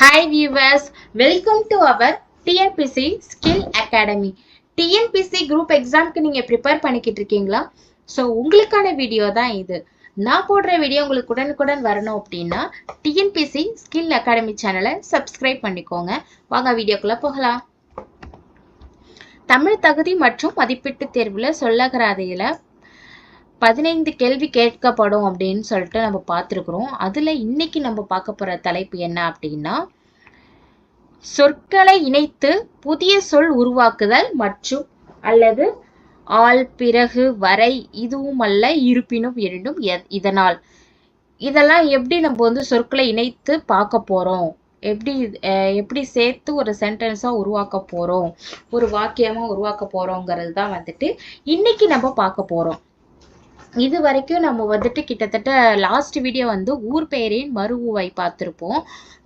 Hi viewers welcome to our TNPSC skill academy TNPSC group எக்ஸாம்க்கு நீங்கள் prepare பண்ணிக்கிட்டு இருக்கீங்களா? ஸோ உங்களுக்கான வீடியோ தான் இது. நான் போடுற வீடியோ உங்களுக்கு உடனுக்குடன் வரணும் அப்படின்னா டிஎன்பிசி ஸ்கில் அகாடமி சேனலை சப்ஸ்கிரைப் பண்ணிக்கோங்க. வாங்க வீடியோக்குள்ளே போகலாம். தமிழ் தகுதி மற்றும் மதிப்பீட்டு தேர்வில் சொல்லகராதியில் பதினைந்து கேள்வி கேட்கப்படும் அப்படின்னு சொல்லிட்டு நம்ம பார்த்துருக்குறோம். அதில் இன்னைக்கு நம்ம பார்க்க போகிற தலைப்பு என்ன அப்படின்னா சொற்களை இணைத்து புதிய சொல் உருவாக்குதல் மற்றும் அல்லது ஆள் பிறகு வரை இதுவும் அல்ல இருப்பினும் இரண்டும் எ- இதனால். இதெல்லாம் எப்படி நம்ம வந்து சொற்களை இணைத்து பார்க்க போகிறோம் எப்படி எப்படி சேர்த்து ஒரு சென்டென்ஸாக உருவாக்க போகிறோம் ஒரு வாக்கியமாக உருவாக்க போகிறோங்கிறது தான் வந்துட்டு இன்னைக்கு நம்ம பார்க்க போகிறோம் இது வரைக்கும் நம்ம வந்துட்டு கிட்டத்தட்ட லாஸ்ட் வீடியோ வந்து ஊர் பெயரின் மருவுவை பார்த்துருப்போம்.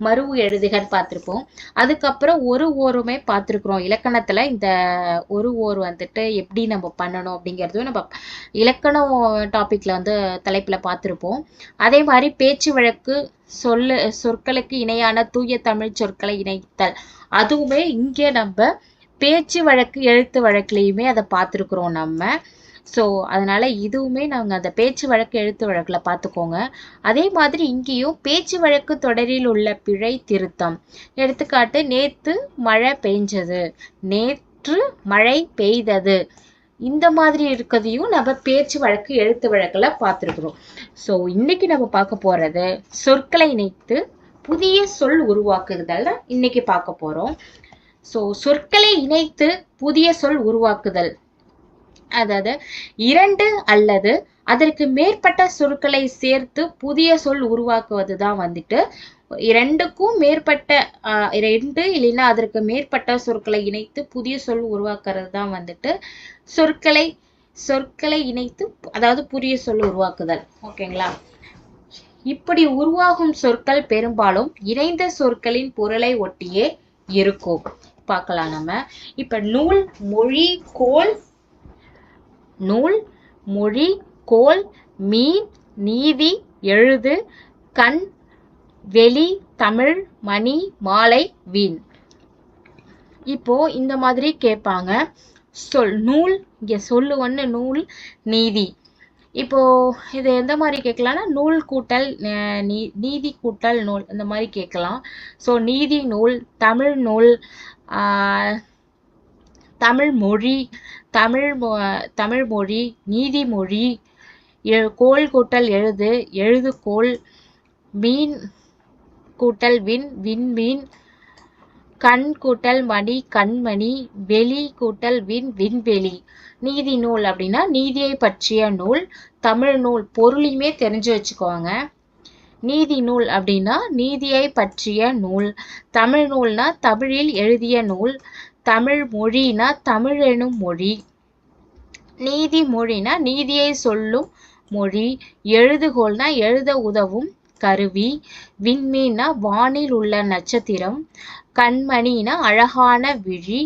மருவு எழுதுகள் பார்த்துருப்போம். அதுக்கப்புறம் ஒரு ஓருமே பார்த்துருக்குறோம். இலக்கணத்தில் இந்த ஒரு ஓர் வந்துட்டு எப்படி நம்ம பண்ணணும் அப்படிங்கிறதும் நம்ம இலக்கணம் டாப்பிக்கில் வந்து தலைப்பில் பார்த்துருப்போம். அதே மாதிரி பேச்சு வழக்கு சொல்லு சொற்களுக்கு இணையான தூய தமிழ் சொற்களை இணைத்தல். அதுவுமே இங்கே நம்ம பேச்சு வழக்கு எழுத்து வழக்குலேயுமே அதை பார்த்துருக்குறோம் நம்ம. ஸோ அதனால இதுவுமே நாங்கள் அந்த பேச்சு வழக்கு எழுத்து வழக்கில் பார்த்துக்கோங்க அதே மாதிரி இங்கேயும் பேச்சு வழக்கு தொடரில் உள்ள பிழை திருத்தம். எடுத்துக்காட்டு நேத்து மழை பெஞ்சது. நேற்று மழை பெய்தது. இந்த மாதிரி இருக்கிறதையும் நம்ம பேச்சு வழக்கு எழுத்து வழக்கில் பார்த்துருக்குறோம் ஸோ இன்னைக்கு நம்ம பார்க்க போகிறது சொற்களை இணைத்து புதிய சொல் உருவாக்குதல் தான் இன்னைக்கு பார்க்க போகிறோம் ஸோ சொற்களை இணைத்து புதிய சொல் உருவாக்குதல். அதாவது இரண்டு அல்லது அதற்கு மேற்பட்ட சொற்களை சேர்த்து புதிய சொல் உருவாக்குவது தான் வந்துட்டு இரண்டுக்கும் மேற்பட்ட இரண்டு இல்லைன்னா அதற்கு மேற்பட்ட சொற்களை இணைத்து புதிய சொல் உருவாக்குறது தான் வந்துட்டு சொற்களை சொற்களை இணைத்து அதாவது புதிய சொல் உருவாக்குதல். ஓகேங்களா? இப்படி உருவாகும் சொற்கள் பெரும்பாலும் இணைந்த சொற்களின் பொருளை ஒட்டியே இருக்கும். பார்க்கலாம் நம்ம. இப்ப நூல் மொழி கோல் நூல் மொழி கோல் மீன் நீதி எழுது கண் வெளி தமிழ் மணி மாலை வீண். இப்போ இந்த மாதிரி கேட்பாங்க. சொல் நூல் இங்கே சொல்லு ஒன்று நூல் நீதி. இப்போ இது எந்த மாதிரி கேட்கலாம்னா நூல் கூட்டல் அஹ், நீ- நீதி கூட்டல் நூல் இந்த மாதிரி கேட்கலாம். ஸோ நீதி நூல் தமிழ் நூல் ஆஹ், தமிழ் மொழி தமிழ் மொ- தமிழ் மொழி நீதிமொழி எ- கோல் கூட்டல் எழுது எழுதுகோல் மீன் கூட்டல் விண் விண்மீன் கண் கூட்டல் மணி கண்மணி வெளி கூட்டல் விண் விண்வெளி நீதி நூல் அப்படின்னா நீதியை பற்றிய நூல் தமிழ் நூல் பொருளையுமே தெரிஞ்சு வச்சுக்கோங்க. நீதி நூல் அப்படின்னா நீதியை பற்றிய நூல் தமிழ் நூல்னா தமிழில் எழுதிய நூல் தமிழ் மொழினா தமிழ் எனும் மொழி. நீதி மொழினா நீதியை சொல்லும் மொழி. எழுதுகோல்னா எழுத உதவும் கருவி. விண்மீன்னா வானில் உள்ள நட்சத்திரம். கண்மணினா அழகான விழி.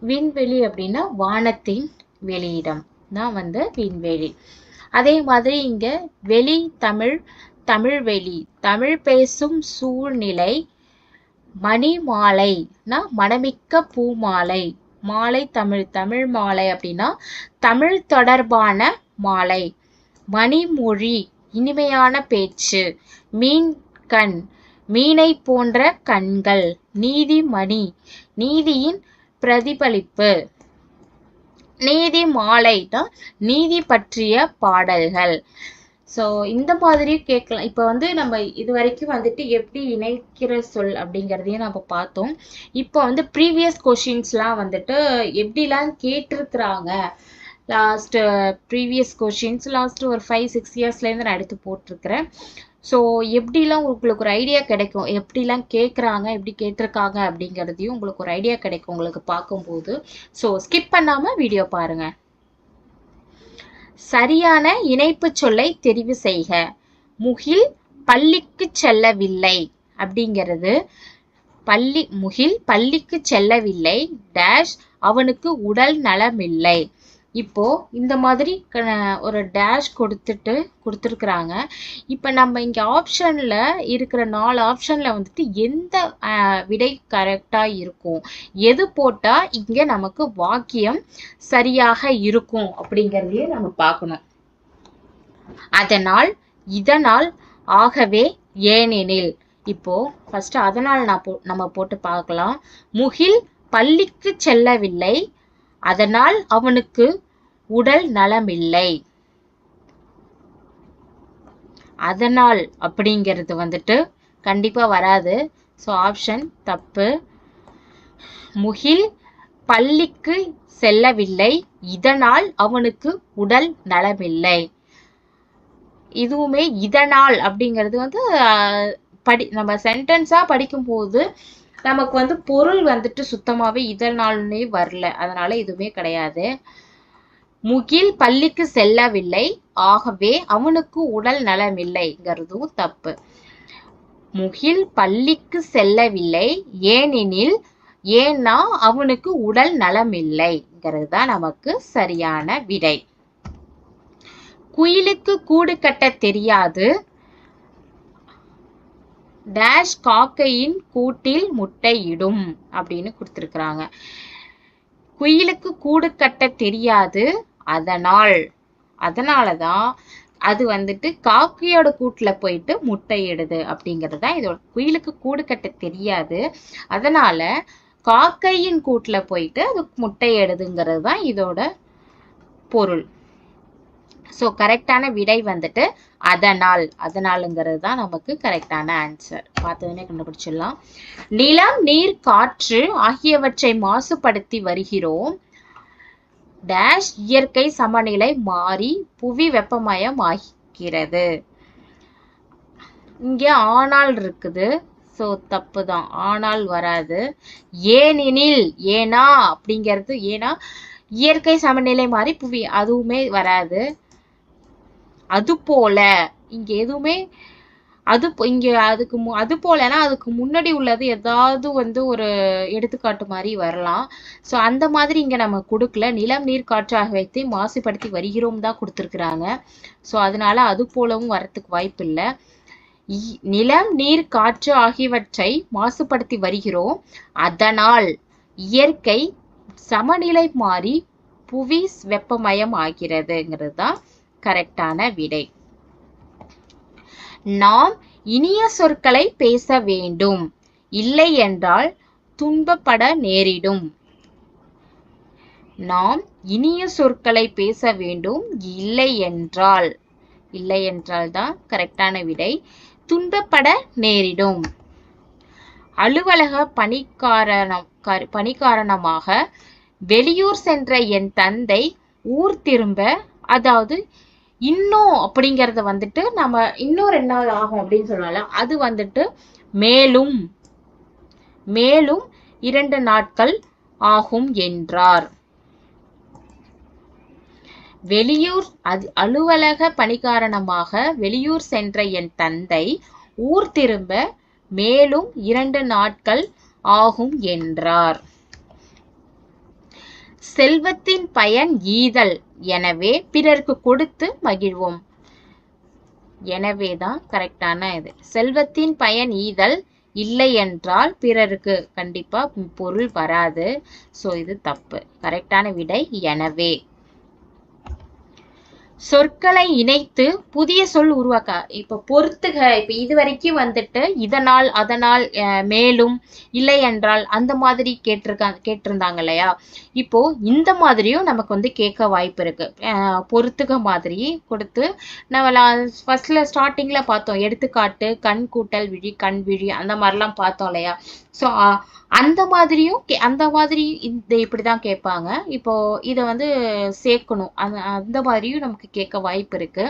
விண்வெளி அப்படின்னா வானத்தின் வெளியிடம். தான் வந்து விண்வெளி. அதே மாதிரி இங்கே வெளி தமிழ் தமிழ் வெளி தமிழ் பேசும் சூழ்நிலை. மணி மாலைனா மணமிக்க பூமாலை. மாலை தமிழ் தமிழ் மாலை அப்படின்னா தமிழ் தொடர்பான மாலை. மணிமொழி இனிமையான பேச்சு. மீன் கண் மீனை போன்ற கண்கள். நீதிமணி நீதியின் பிரதிபலிப்பு. நீதி மாலைனா நீதி பற்றிய பாடல்கள். ஸோ இந்த மாதிரி கேட்கலாம். இப்போ வந்து நம்ம இது வரைக்கும் வந்துட்டு எப்படி இணைக்கிற சொல் அப்படிங்கிறதையும் நம்ம பார்த்தோம். இப்போ வந்து ப்ரீவியஸ் கொஷின்ஸ்லாம் வந்துட்டு எப்படிலாம் கேட்டிருக்கிறாங்க? லாஸ்ட்டு ப்ரீவியஸ் கொஷின்ஸ் லாஸ்ட்டு ஒரு ஃபைவ் சிக்ஸ் இயர்ஸ்லேருந்து நான் எடுத்து போட்டிருக்கிறேன். ஸோ எப்படிலாம் உங்களுக்கு ஒரு ஐடியா கிடைக்கும்? எப்படிலாம் கேட்குறாங்க? எப்படி கேட்டிருக்காங்க? அப்படிங்கிறதையும் உங்களுக்கு ஒரு ஐடியா கிடைக்கும் உங்களுக்கு பார்க்கும்போது. ஸோ ஸ்கிப் பண்ணாமல் வீடியோ பாருங்கள் சரியான இணைப்புச் சொல்லை தெரிவு செய்க. முகில் பள்ளிக்கு செல்லவில்லை அப்படிங்கிறது. பள்ளி முகில் பள்ளிக்கு செல்லவில்லை டேஷ் அவனுக்கு உடல் நலமில்லை. இப்போ இந்த மாதிரி ஒரு டேஷ் கொடுத்துட்டு கொடுத்துருக்குறாங்க. இப்போ நம்ம இங்கே ஆப்ஷனில் இருக்கிற நாலு ஆப்ஷனில் வந்துட்டு எந்த விடை கரெக்டாக இருக்கும்? எது போட்டால் இங்கே நமக்கு வாக்கியம் சரியாக இருக்கும் அப்படிங்கிறதையும் நம்ம பார்க்கணும். அதனால் இதனால் ஆகவே ஏனெனில் இப்போ ஃபர்ஸ்ட் அதனால் நான் போ நம்ம போட்டு பார்க்கலாம். முகில் பள்ளிக்கு செல்லவில்லை. அதனால் அவனுக்கு உடல் நலமில்லை. அதனால் அப்படிங்கிறது வந்துட்டு கண்டிப்பா வராது. ஸோ ஆப்ஷன் தப்பு. முகில் பள்ளிக்கு செல்லவில்லை. இதனால் அவனுக்கு உடல் நலமில்லை. இதுவுமே இதனால் அப்படிங்கிறது வந்து படி நம்ம சென்டென்ஸா படிக்கும்போது நமக்கு வந்து பொருள் வந்துட்டு சுத்தமாவே இதனால்னே வரல. அதனால இதுவுமே கிடையாது. முகில் பள்ளிக்கு செல்லவில்லை. ஆகவே அவனுக்கு உடல் நலமில்லைங்கிறதும் தப்பு. முகில் பள்ளிக்கு செல்லவில்லை. ஏனெனில் ஏன்னா அவனுக்கு உடல் நலமில்லைங்கிறது தான் நமக்கு சரியான விடை. குயிலுக்கு கூடு கட்ட தெரியாது. டேஷ் காக்கையின் கூட்டில் முட்டையிடும் அப்படின்னு கொடுத்துருக்குறாங்க. குயிலுக்கு கூடு கட்ட தெரியாது. அதனால் அதனால தான் அது வந்துட்டு காக்கையோட கூட்டுல போயிட்டு முட்டையிடுது அப்படிங்கிறது தான் இதோட குயிலுக்கு கூடு கட்ட தெரியாது. அதனால காக்கையின் கூட்டுல போயிட்டு அது முட்டையிடுதுங்கிறது தான் இதோட பொருள். ஸோ கரெக்டான விடை வந்துட்டு அதனால். அதனாலுங்கிறது தான் நமக்கு கரெக்டான ஆன்சர் பார்த்ததுமே கண்டுபிடிச்சிடலாம். நிலம் நீர் காற்று ஆகியவற்றை மாசுபடுத்தி வருகிறோம். டேஷ் இயற்கை சமநிலை மாறி புவி வெப்பமயம் ஆகிறது இங்கே ஆனால் இருக்குது. ஸோ தப்பு தான் ஆனால் வராது. ஏனெனில் ஏனா அப்படிங்கிறது ஏன்னா இயற்கை சமநிலை மாறி புவி அதுவுமே வராது. அது போல இங்க எதுவுமே அது இங்க அதுக்கு மு அது போலனா அதுக்கு முன்னாடி உள்ளது ஏதாவது வந்து ஒரு எடுத்துக்காட்டு மாதிரி வரலாம். ஸோ அந்த மாதிரி இங்க நம்ம கொடுக்கல. நிலம் நீர் காற்று ஆகியவற்றை மாசுபடுத்தி வருகிறோம் தான் கொடுத்துருக்குறாங்க. ஸோ அதனால அது போலவும் வரத்துக்கு வாய்ப்பு இல்லை. நிலம் நீர் காற்று ஆகியவற்றை மாசுபடுத்தி வருகிறோம். அதனால் இயற்கை சமநிலை மாறி புவி வெப்பமயம் ஆகிறதுங்கிறது தான் கரெக்டான விடை. நாம் இனிய சொற்களை பேச வேண்டும். இல்லை என்றால் துன்பப்பட நேரிடும். நாம் இனிய சொற்களை பேச வேண்டும். இல்லை என்றால். இல்லை என்றால் தான் கரெக்டான விடை. துன்பப்பட நேரிடும். அலுவலக பணிக்காரணம் பணி காரணமாக வெளியூர் சென்ற என் தந்தை ஊர் திரும்ப அதாவது இன்னும் அப்படிங்கிறத வந்துட்டு நம்ம இன்னும் ரெண்டு நாள் ஆகும் அப்படின்னு சொல்லலாம் அது வந்துட்டு மேலும் மேலும் இரண்டு நாட்கள் ஆகும் என்றார். வெளியூர் அது அலுவலக பணி காரணமாக வெளியூர் சென்ற என் தந்தை ஊர் திரும்ப மேலும் இரண்டு நாட்கள் ஆகும் என்றார். செல்வத்தின் பயன் ஈதல். எனவே பிறருக்கு கொடுத்து மகிழ்வோம். எனவே தான் கரெக்டான இது. செல்வத்தின் பயன் ஈதல் இல்லை என்றால் பிறருக்கு கண்டிப்பா பொருள் வராது. ஸோ இது தப்பு. கரெக்டான விடை எனவே. சொற்களை இணைத்து புதிய சொல் உருவாக்க இப்போ பொறுத்துக இப்போ இது வரைக்கும் வந்துட்டு இதனால் அதனால் மேலும் இல்லை என்றால் அந்த மாதிரி கேட்டிருக்கா கேட்டிருந்தாங்க இல்லையா? இப்போ இந்த மாதிரியும் நமக்கு வந்து கேட்க வாய்ப்பு இருக்கு. பொறுத்துக மாதிரி கொடுத்து நம்ம ஃபர்ஸ்ட்ல ஸ்டார்டிங்ல பார்த்தோம் எடுத்துக்காட்டு கண் கூட்டல் விழி கண் விழி அந்த மாதிரிலாம் பார்த்தோம் இல்லையா? ஸோ அந்த மாதிரியும் அந்த மாதிரி இந்த இப்படிதான் கேட்பாங்க. இப்போ இதை வந்து சேர்க்கணும். அந்த அந்த மாதிரியும் நமக்கு கேட்க வாய்ப்பு இருக்கு.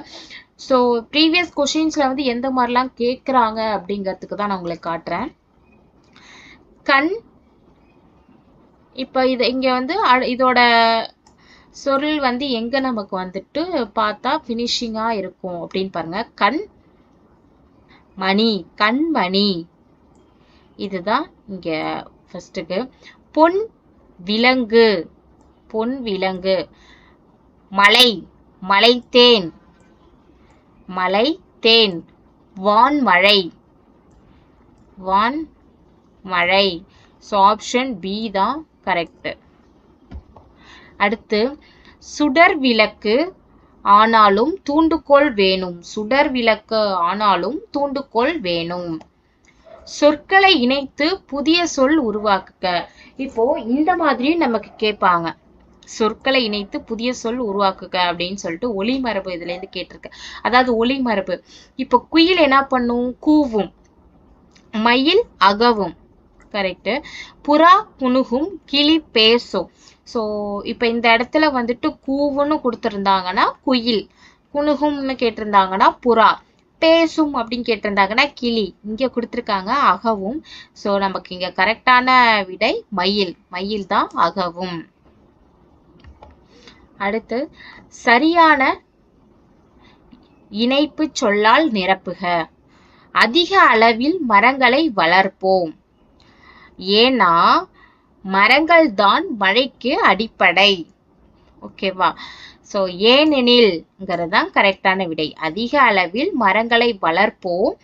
ஸோ ப்ரீவியஸ் கொஷின்ஸ்ல வந்து எந்த மாதிரிலாம் கேட்குறாங்க அப்படிங்கிறதுக்கு தான் நான் உங்களுக்கு காட்டுறேன். கண் இப்போ இது இங்கே வந்து இதோட சொல் வந்து எங்க நமக்கு வந்துட்டு பார்த்தா ஃபினிஷிங்கா இருக்கும் அப்படின்னு பாருங்க. கண் மணி கண்மணி இதுதான் இங்க ஃபஸ்ட்டுக்கு பொன் விலங்கு பொன் விலங்கு. மலை மலைத்தேன். மலை தேன் வான்மழை. வான் மழை ஸோ ஆப்ஷன் பி தான் கரெக்ட் அடுத்து சுடர் விளக்கு ஆனாலும் தூண்டுகோல் வேணும். சுடர் விளக்கு ஆனாலும் தூண்டுகோல் வேணும். சொற்களை இணைத்து புதிய சொல் உருவாக்குக. இப்போ இந்த மாதிரி நமக்கு கேட்பாங்க. சொற்களை இணைத்து புதிய சொல் உருவாக்குக அப்படின்னு சொல்லிட்டு ஒளிமரபு இதுல இருந்து கேட்டிருக்கு. அதாவது ஒளிமரபு இப்போ குயில் என்ன பண்ணும்? கூவும். மயில் அகவும். கரெக்டு புறா குணுகும் கிளி பேசும். ஸோ இப்போ இந்த இடத்துல வந்துட்டு கூவுன்னு கொடுத்துருந்தாங்கன்னா குயில். குணுகும்னு கேட்டிருந்தாங்கன்னா புறா. பேசும் அப்படின்னு கேட்டிருந்தாங்கன்னா கிளி. இங்கே கொடுத்துருக்காங்க அகவும். ஸோ நமக்கு இங்கே கரெக்டான விடை மயில். மயில் தான் அகவும். அடுத்து சரியான இணைப்பு சொல்லால் நிரப்புக. அதிக அளவில் மரங்களை வளர்ப்போம். ஏன்னா மரங்கள் தான் மழைக்கு அடிப்படை. ஓகேவா ஸோ ஏனெனில்ங்கிறது தான் கரெக்டான விடை. அதிக அளவில் மரங்களை வளர்ப்போம்.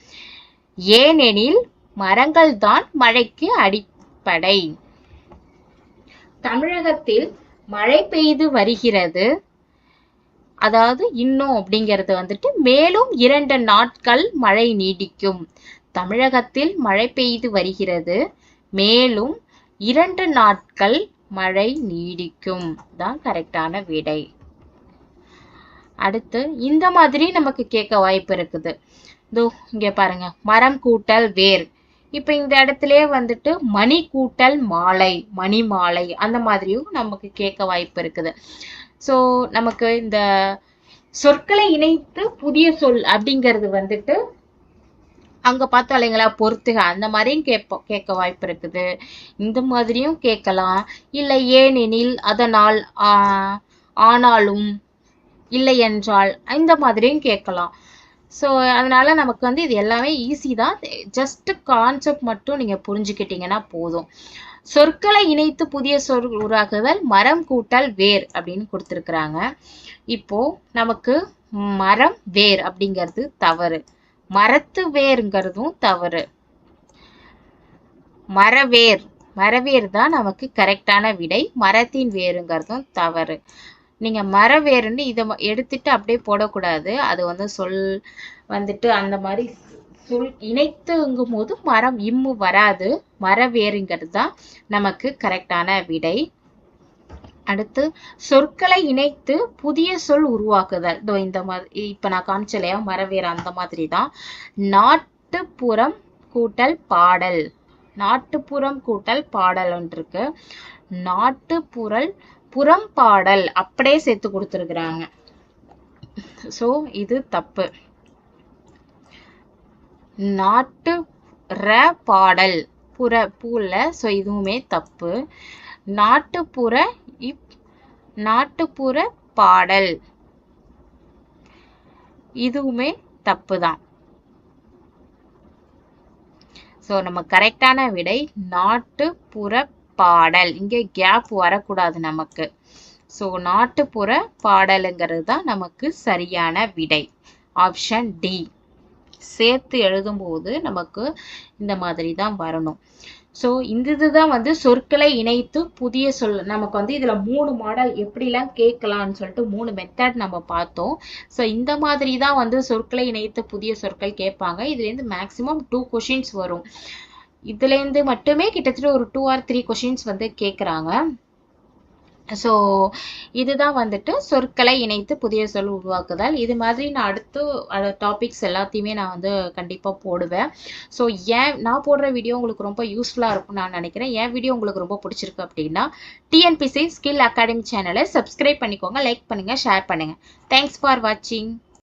ஏனெனில் மரங்கள் தான் மழைக்கு அடிப்படை. தமிழகத்தில் மழை பெய்து வருகிறது. அதாவது இன்னும் அப்படிங்கிறது வந்துட்டு மேலும் இரண்டு நாட்கள் மழை நீடிக்கும். தமிழகத்தில் மழை பெய்து வருகிறது. மேலும் இரண்டு நாட்கள் மழை நீடிக்கும். தான் கரெக்டான விடை. அடுத்து இந்த மாதிரி நமக்கு கேட்க வாய்ப்பு இருக்குது. இதோ பாருங்க. மரம் கூட்டல் வேர். இப்ப இந்த இடத்துலயே வந்துட்டு மணி கூட்டல் மாலை மணி மாலை அந்த மாதிரியும் நமக்கு கேட்க வாய்ப்பு இருக்குது. ஸோ நமக்கு இந்த சொற்களை இணைத்து புதிய சொல் அப்படிங்கிறது வந்துட்டு அங்க பார்த்தோம் இல்லைங்களா பொறுத்துக அந்த மாதிரியும் கேட்போம் கேட்க வாய்ப்பு இருக்குது. இந்த மாதிரியும் கேட்கலாம். இல்லை ஏனெனில் அதனால் ஆனாலும் இல்லை என்றால் இந்த மாதிரியும் கேட்கலாம். ஸோ அதனால நமக்கு வந்து இது எல்லாமே ஈஸி தான். ஜஸ்ட் கான்செப்ட் மட்டும் நீங்க புரிஞ்சுக்கிட்டீங்கன்னா போதும். சொற்களை இணைத்து புதிய சொல் உருவாக்குதல் மரம் கூட்டல் வேர் அப்படின்னு கொடுத்துருக்குறாங்க. இப்போ நமக்கு மரம் வேர் அப்படிங்கிறது தவறு. மரத்து வேருங்கிறதும் தவறு. மரவேர். மரவேர் தான் நமக்கு கரெக்டான விடை. மரத்தின் வேருங்கிறதும் தவறு. நீங்க மரவேருன்னு இதை எடுத்துட்டு அப்படியே போடக்கூடாது. அது வந்து சொல் வந்துட்டு அந்த மாதிரி சொல் இணைத்துங்கும் போது மரம் இம்மு வராது. மரவேருங்கிறது தான் நமக்கு கரெக்டான விடை. அடுத்து சொற்களை இணைத்து புதிய சொல் உருவாக்குதல். இதோ இந்த மாதிரி இப்ப நான் காமிச்ச இல்லையா மரவேர் அந்த மாதிரி தான் நாட்டுப்புறம் கூட்டல் பாடல். நாட்டுப்புறம் கூட்டல் பாடல் ஒன்று இருக்கு. நாட்டுப்புறல் புறம்பாடல் அப்படியே சேர்த்து கொடுத்துருக்குறாங்க. ஸோ இது தப்பு. நாட்டு ர பாடல் புற பூல ஸோ இதுவுமே தப்பு. நாட்டுப்புற இப் நாட்டுப்புற பாடல் இதுவுமே தப்பு தான் ஸோ நம்ம கரெக்டான விடை நாட்டுப்புற பாடல். இங்கே கேப் வரக்கூடாது நமக்கு. ஸோ நாட்டுப்புற பாடலுங்கிறது தான் நமக்கு சரியான விடை. ஆப்ஷன் டி சேர்த்து எழுதும்போது நமக்கு இந்த மாதிரி தான் வரணும். ஸோ இந்த இதுதான் வந்து சொற்களை இணைத்து புதிய சொல் நமக்கு வந்து இதுல மூணு மாடல் எப்படிலாம் கேட்கலாம்னு சொல்லிட்டு மூணு மெத்தட் நம்ம பார்த்தோம். ஸோ இந்த மாதிரி தான் வந்து சொற்களை இணைத்து புதிய சொற்கள் கேட்பாங்க. இதுலேருந்து மேக்ஸிமம் டூ கொஷின்ஸ் வரும். இதுலேருந்து மட்டுமே கிட்டத்தட்ட ஒரு டூ ஆர் த்ரீ கொஷின்ஸ் வந்து கேட்குறாங்க ஸோ இதுதான் வந்துட்டு சொற்களை இணைத்து புதிய சொல் உருவாக்குதல். இது மாதிரி நான் அடுத்து டாபிக்ஸ் எல்லாத்தையுமே நான் வந்து கண்டிப்பாக போடுவேன். ஸோ ஏன் நான் போடுற வீடியோ உங்களுக்கு ரொம்ப யூஸ்ஃபுல்லாக இருக்கும்னு நான் நினைக்கிறேன். என் வீடியோ உங்களுக்கு ரொம்ப பிடிச்சிருக்கு அப்படின்னா டிஎன்பிசி ஸ்கில் அகாடமி சேனலை சப்ஸ்கிரைப் பண்ணிக்கோங்க லைக் பண்ணுங்கள் ஷேர் பண்ணுங்கள் தேங்க்ஸ் ஃபார் வாட்சிங்